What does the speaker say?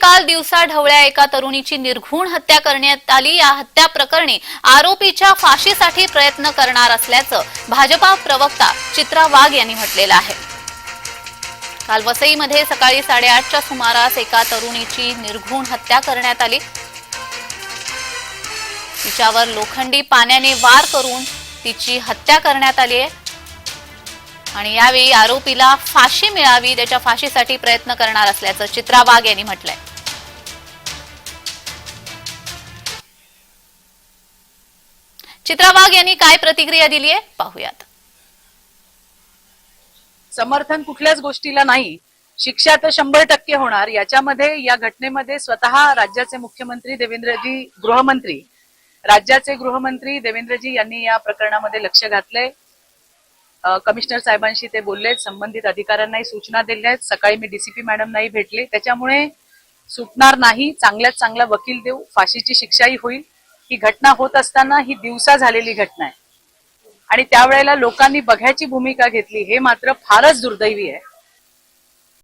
काल दिवसा ढवळ्या एका तरुणीची निर्घुण हत्या करण्यात आली. या हत्या प्रकरणी आरोपीच्या फाशीसाठी प्रयत्न करणार असल्याचं भाजपा प्रवक्ता चित्रा वाघ यांनी म्हटलेलं आहे. काल वसईमध्ये सकाळी साडेआठच्या सुमारास एका तरुणीची निर्घुण हत्या करण्यात आली. तिच्यावर लोखंडी पाण्याने वार करून तिची हत्या करण्यात आली आहे. आणि यावेळी आरोपीला फाशी मिळावी त्याच्या फाशीसाठी प्रयत्न करणार असल्याचं चित्रा वाघ यांनी म्हटलंय. चित्रा वाघ यांनी काय प्रतिक्रिया दिली आहे? पाहूयात. समर्थन कुठल्याच गोष्टीला नाही. शिक्षा तर शंभर टक्के होणार. याच्यामध्ये या घटनेमध्ये स्वतः राज्याचे मुख्यमंत्री देवेंद्रजी गृहमंत्री राज्याचे गृहमंत्री देवेंद्रजी यांनी या प्रकरणामध्ये लक्ष घातलंय. कमिशनर साहेबांशी ते बोलले संबंधित अधिकाऱ्यांनाही सूचना दिल्या आहेत सकाळी मी डीसीपी मॅडमनाही भेटले. त्याच्यामुळे सुटणार नाही. चांगल्यात चांगला वकील देऊ फाशीची शिक्षाही होईल. ही घटना होत असताना ही दिवसा झालेली घटना आहे. आणि त्यावेळेला लोकांनी बघ्याची भूमिका घेतली हे मात्र फारच दुर्दैवी आहे.